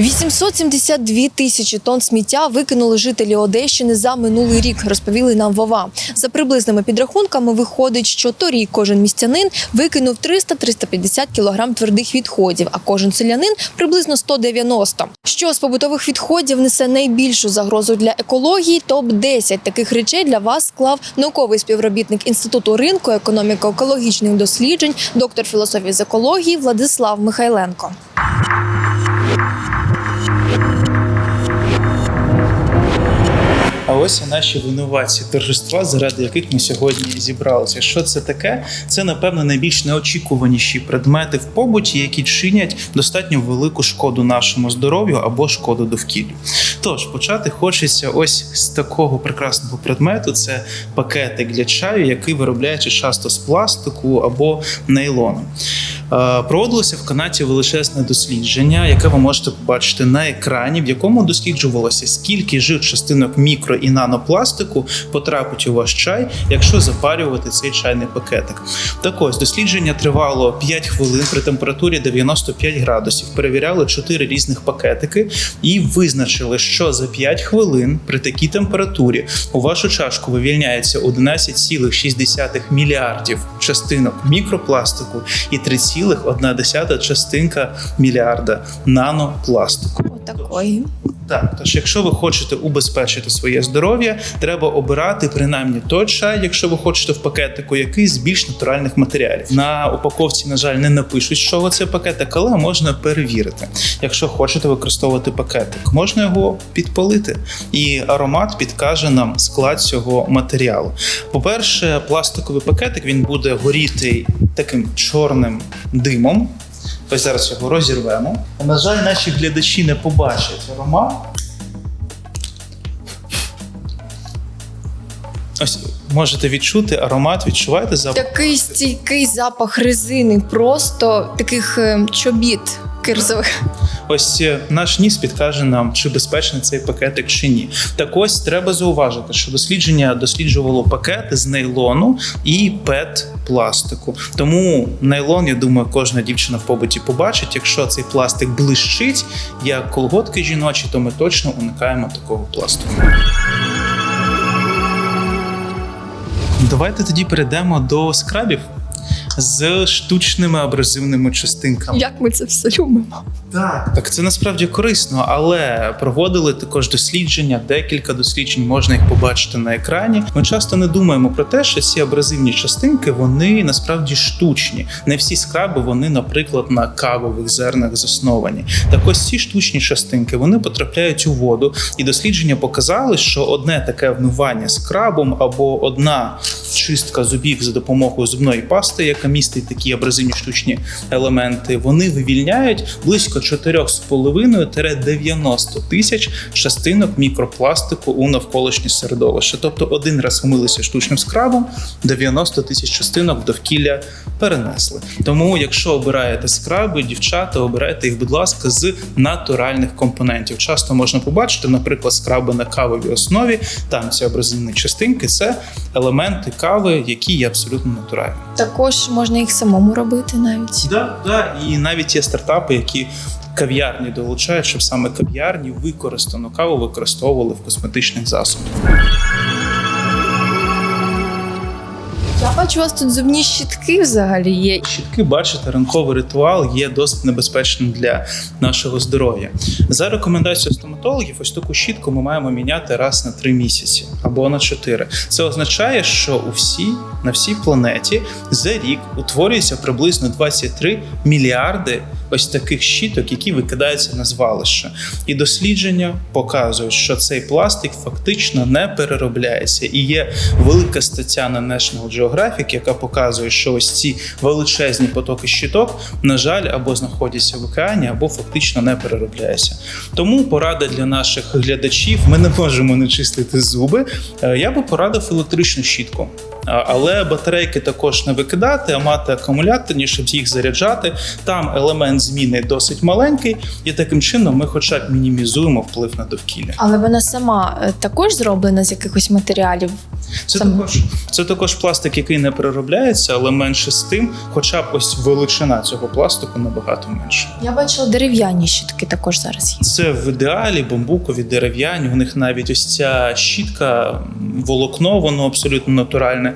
872 тисячі тонн сміття викинули жителі Одещини за минулий рік, розповіли нам Вова. За приблизними підрахунками виходить, що торік кожен містянин викинув 300-350 кілограм твердих відходів, а кожен селянин приблизно 190. Що з побутових відходів несе найбільшу загрозу для екології? Топ 10 таких речей для вас склав науковий співробітник інституту ринку економіко-екологічних досліджень, доктор філософії з екології Владислав Михайленко. А ось і наші винуватці торжества, заради яких ми сьогодні зібралися. Що це таке? Це напевно найбільш неочікуваніші предмети в побуті, які чинять достатньо велику шкоду нашому здоров'ю або шкоду довкіллю. Тож почати хочеться ось з такого прекрасного предмету: це пакетик для чаю, який виробляється часто з пластику або нейлону. Е, Проводилося в Канаді величезне дослідження, яке ви можете побачити на екрані, в якому досліджувалося, скільки жир частинок мікро і нанопластику потрапить у ваш чай, якщо запарювати цей чайний пакетик. Так ось дослідження тривало 5 хвилин при температурі 95 градусів. Перевіряли 4 різних пакетики і визначили, що за 5 хвилин при такій температурі у вашу чашку вивільняється 11,6 мільярдів частинок мікропластику і 3,1 частинка мільярда нанопластику. Отакої. Так, тож, якщо ви хочете убезпечити своє здоров'я, треба обирати принаймні той чай, якщо ви хочете в пакетику, який з більш натуральних матеріалів. На упаковці, на жаль, не напишуть, чого це пакетик, але можна перевірити. Якщо хочете використовувати пакетик, можна його підпалити, і аромат підкаже нам склад цього матеріалу. По-перше, пластиковий пакетик він буде горіти таким чорним димом. Ось зараз його розірвемо. На жаль, наші глядачі не побачать аромат. Ось можете відчути аромат, відчуваєте запах? Такий стійкий запах резини, просто таких е, чобіт кирзових. Ось е, наш ніс підкаже нам, чи безпечний цей пакетик чи ні. Так ось треба зауважити, що дослідження досліджувало пакети з нейлону і пет пластику. Тому нейлон, я думаю, кожна дівчина в побуті побачить. Якщо цей пластик блищить, як колготки жіночі, то ми точно уникаємо такого пластику. Давайте тоді перейдемо до скрабів з штучними абразивними частинками. Як ми це все любимо? Так, так це насправді корисно, але проводили також дослідження, декілька досліджень, можна їх побачити на екрані. Ми часто не думаємо про те, що ці абразивні частинки вони насправді штучні. Не всі скраби, вони, наприклад, на кавових зернах засновані. Так ось ці штучні частинки вони потрапляють у воду, і дослідження показали, що одне таке вмивання скрабом або одна чистка зубів за допомогою зубної пасти, яка містить такі абразивні штучні елементи, вони вивільняють близько 4,5-90 тисяч частинок мікропластику у навколишнє середовище. Тобто один раз вмилися штучним скрабом, 90 тисяч частинок довкілля перенесли. Тому, якщо обираєте скраби, дівчата, обирайте їх, будь ласка, з натуральних компонентів. Часто можна побачити, наприклад, скраби на кавовій основі. Там ці абразивні частинки це елементи кави, які є абсолютно натуральні. Також можна їх самому робити навіть. Да, да. І навіть є стартапи, які кав'ярні долучають, щоб саме кав'ярні використану каву використовували в косметичних засобах. Бачу, у вас тут зубні щітки взагалі є. Щітки, бачите, ранковий ритуал є досить небезпечним для нашого здоров'я. За рекомендацією стоматологів, ось таку щітку ми маємо міняти раз на три місяці або на чотири. Це означає, що у всій на всій планеті за рік утворюється приблизно 23 мільярди ось таких щіток, які викидаються на звалище. І дослідження показують, що цей пластик фактично не переробляється. І є велика стаття на National Geographic, яка показує, що ось ці величезні потоки щиток, на жаль, або знаходяться в океані, або фактично не переробляються. Тому порада для наших глядачів: ми не можемо не чистити зуби. Е, Я би порадив електричну щітку. Але батарейки також не викидати, а мати акумуляторні, щоб їх заряджати. Там елемент зміни досить маленький, і таким чином ми, хоча б мінімізуємо вплив на довкілля. Але вона сама е, також зроблена з якихось матеріалів. Це Саме. також це також пластик, який не переробляється, але менше з тим, хоча б ось величина цього пластику набагато менша. Я бачила дерев'яні щітки також зараз є. Це в ідеалі бамбукові дерев'яні. У них навіть ось ця щітка, волокно, воно абсолютно натуральне.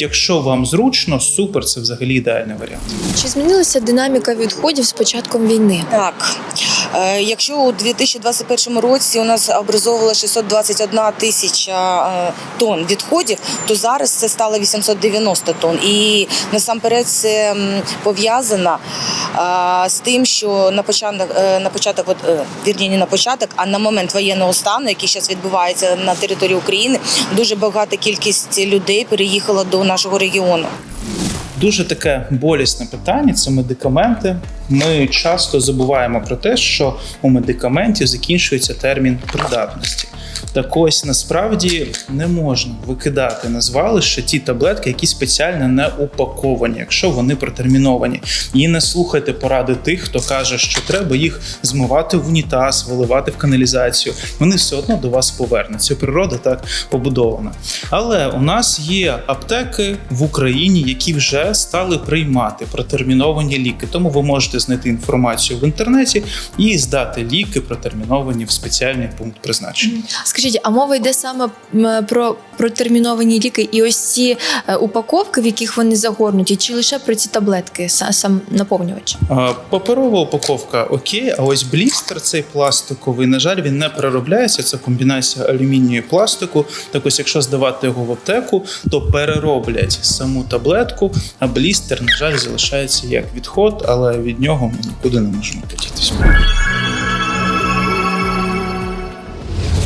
Якщо вам зручно, супер, це взагалі ідеальний варіант. Чи змінилася динаміка відходів з початком війни? Так, Е, якщо у 2021 році у нас образовувало 621 тисяча е, тонн відходів, то зараз це стало 890 тонн. І насамперед це пов'язано е, з тим, що на початок, е, на початок, от, е, вірні, не на початок, а на момент воєнного стану, який зараз відбувається на території України, дуже багата кількість людей переїхала до нашого регіону. Дуже таке болісне питання це медикаменти. Ми часто забуваємо про те, що у медикаментів закінчується термін придатності. Так ось насправді не можна викидати на звалище ті таблетки, які спеціально не упаковані, якщо вони протерміновані. І не слухайте поради тих, хто каже, що треба їх змивати в унітаз, виливати в каналізацію. Вони все одно до вас повернуться. Природа так побудована. Але у нас є аптеки в Україні, які вже стали приймати протерміновані ліки. Тому ви можете знайти інформацію в інтернеті і здати ліки протерміновані в спеціальний пункт призначення. Скажіть, а мова йде саме про протерміновані ліки і ось ці е, упаковки, в яких вони загорнуті, чи лише про ці таблетки, сам наповнювач? Паперова упаковка окей, а ось блістер цей пластиковий, на жаль, він не переробляється. Це комбінація алюмінію і пластику. Так ось, якщо здавати його в аптеку, то перероблять саму таблетку, а блістер, на жаль, залишається як відход, але від нього ми нікуди не можемо подітися.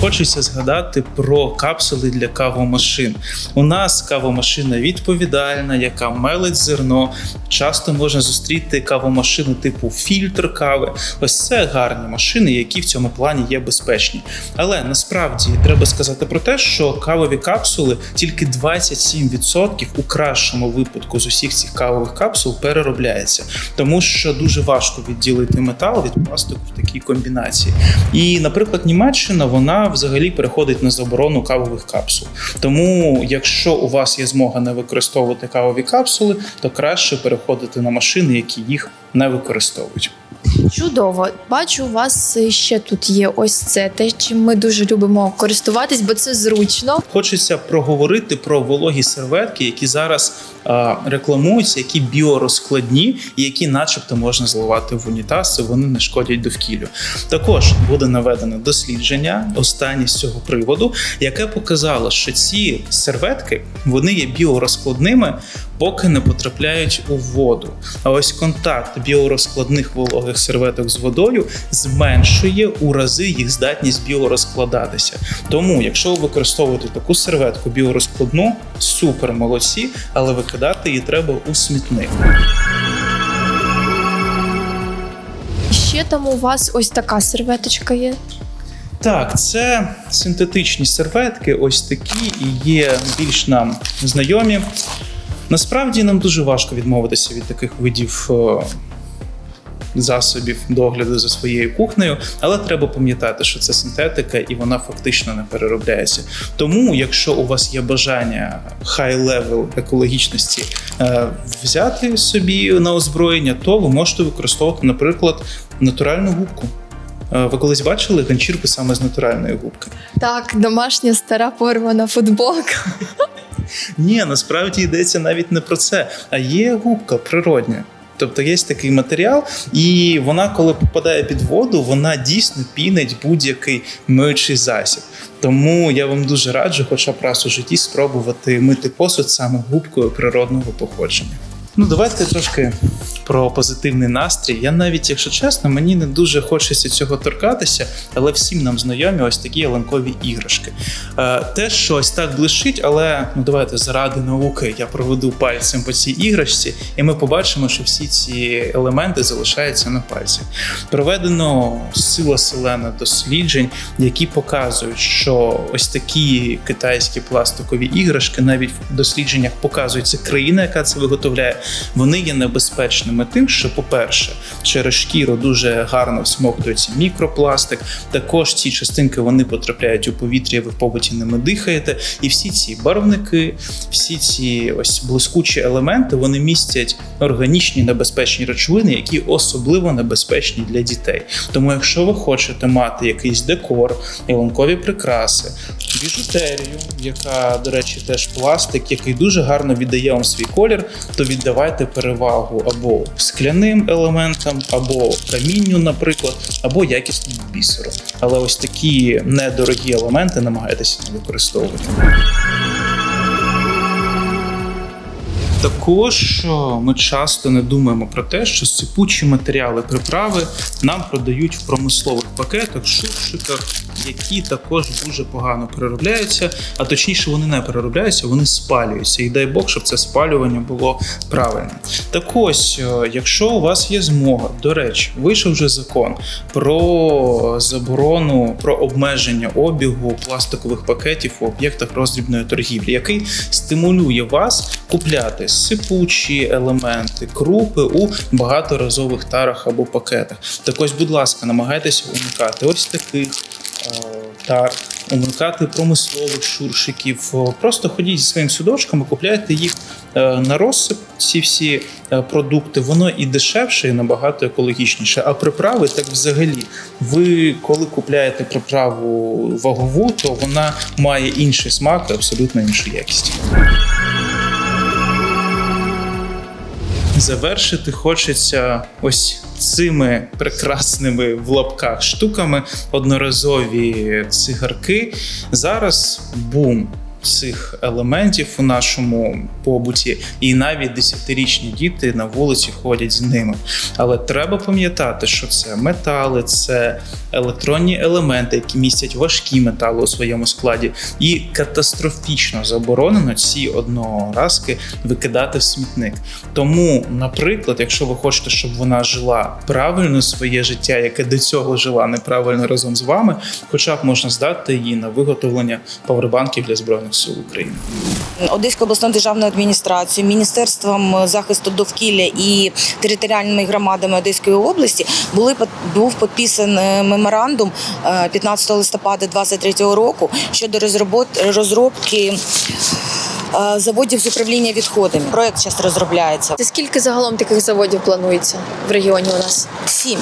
Хочеться згадати про капсули для кавомашин. У нас кавомашина відповідальна, яка мелить зерно. Часто можна зустріти кавомашину типу фільтр кави. Ось це гарні машини, які в цьому плані є безпечні. Але насправді треба сказати про те, що кавові капсули тільки 27% у кращому випадку з усіх цих кавових капсул переробляється, тому що дуже важко відділити метал від пластику в такій комбінації. І, наприклад, Німеччина вона взагалі переходить на заборону кавових капсул. Тому, якщо у вас є змога не використовувати кавові капсули, то краще переходити на машини, які їх не використовують. Чудово. Бачу, у вас ще тут є ось це те, чим ми дуже любимо користуватись, бо це зручно. Хочеться проговорити про вологі серветки, які зараз рекламуються, які біорозкладні які, начебто, можна зливати в унітаз, і вони не шкодять довкіллю. Також буде наведено дослідження останнє з цього приводу, яке показало, що ці серветки вони є біорозкладними, поки не потрапляють у воду. А ось контакт біорозкладних вологих серветок з водою зменшує у рази їх здатність біорозкладатися. Тому, якщо ви використовуєте таку серветку біорозкладну, супер молодці, але викидати її треба у смітник. Ще там у вас ось така серветочка є. Так, це синтетичні серветки, ось такі і є більш нам знайомі. Насправді нам дуже важко відмовитися від таких видів е, засобів догляду за своєю кухнею, але треба пам'ятати, що це синтетика і вона фактично не переробляється. Тому, якщо у вас є бажання хай-левел екологічності е, взяти собі на озброєння, то ви можете використовувати, наприклад, натуральну губку. Е, Ви колись бачили ганчірку саме з натуральної губки? Так, домашня стара порвана футболка. Ні, насправді йдеться навіть не про це, а є губка природня. Тобто є такий матеріал, і вона, коли попадає під воду, вона дійсно пінить будь-який миючий засіб. Тому я вам дуже раджу, хоча б раз у житті, спробувати мити посуд саме губкою природного походження. Ну, давайте трошки про позитивний настрій. Я навіть, якщо чесно, мені не дуже хочеться цього торкатися, але всім нам знайомі ось такі ялинкові іграшки. Е, Те, що ось так блищить, але ну давайте заради науки я проведу пальцем по цій іграшці, і ми побачимо, що всі ці елементи залишаються на пальці. Проведено сила селена досліджень, які показують, що ось такі китайські пластикові іграшки, навіть в дослідженнях показується країна, яка це виготовляє, вони є небезпечними тим, що, по-перше, через шкіру дуже гарно всмоктується мікропластик. Також ці частинки вони потрапляють у повітря, ви в побуті ними дихаєте. І всі ці барвники, всі ці ось блискучі елементи, вони містять органічні небезпечні речовини, які особливо небезпечні для дітей. Тому, якщо ви хочете мати якийсь декор, ялинкові прикраси, біжутерію, яка, до речі, теж пластик, який дуже гарно віддає вам свій колір, то віддавайте перевагу або скляним елементам, або камінню, наприклад, або якісному бісеру. Але ось такі недорогі елементи намагайтеся не використовувати. Також ми часто не думаємо про те, що сипучі матеріали приправи нам продають в промислових пакетах, шуршиках, які також дуже погано переробляються, а точніше вони не переробляються, вони спалюються. І дай Бог, щоб це спалювання було правильним. Так ось, якщо у вас є змога, до речі, вийшов вже закон про заборону, про обмеження обігу пластикових пакетів у об'єктах роздрібної торгівлі, який стимулює вас купляти сипучі елементи, крупи у багаторазових тарах або пакетах. Так ось, будь ласка, намагайтеся уникати ось таких е, тар, уникати промислових шуршиків. Просто ходіть зі своїм судочком і купляйте їх е, на розсип. Ці всі е, продукти, воно і дешевше, і набагато екологічніше. А приправи так взагалі. Ви коли купляєте приправу вагову, то вона має інший смак і абсолютно іншу якість. Завершити хочеться ось цими прекрасними в лапках штуками одноразові цигарки. Зараз бум цих елементів у нашому побуті, і навіть десятирічні діти на вулиці ходять з ними. Але треба пам'ятати, що це метали, це електронні елементи, які містять важкі метали у своєму складі, і катастрофічно заборонено ці одноразки викидати в смітник. Тому, наприклад, якщо ви хочете, щоб вона жила правильно своє життя, яке до цього жила неправильно разом з вами, хоча б можна здати її на виготовлення павербанків для збройних сил України. Одеською обласною державною адміністрацією, Міністерством захисту довкілля і територіальними громадами Одеської області були був підписаний меморандум е, 15 листопада 2023 року щодо розробот- розробки е, заводів з управління відходами. Проект зараз розробляється. Це скільки загалом таких заводів планується в регіоні у нас? Сім.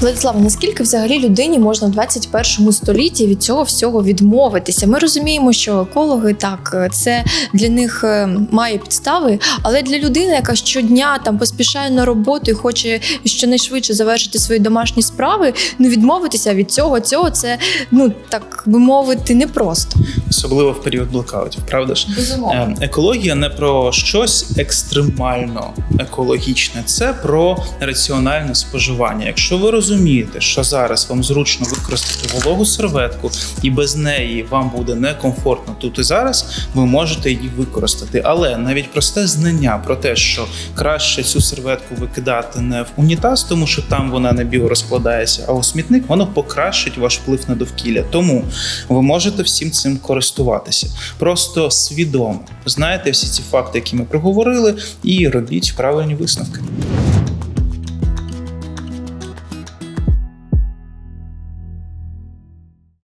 Владислав, наскільки взагалі людині можна в 21 столітті від цього всього відмовитися? Ми розуміємо, що екологи так це для них е, має підстави, але для людини, яка щодня там поспішає на роботу і хоче щонайшвидше завершити свої домашні справи, ну відмовитися від цього, цього це ну так би мовити, непросто. Особливо в період блокаутів, правда ж? Безумовно. Е, Екологія не про щось екстремально екологічне, це про раціональне споживання. Якщо ви розумієте, що зараз вам зручно використати вологу серветку, і без неї вам буде некомфортно тут і зараз, ви можете її використати. Але навіть просте знання про те, що краще цю серветку викидати не в унітаз, тому що там вона не біорозкладається, а у смітник, воно покращить ваш вплив на довкілля. Тому ви можете всім цим користуватися. Просто свідомо знаєте всі ці факти, які ми проговорили, і робіть правильні висновки.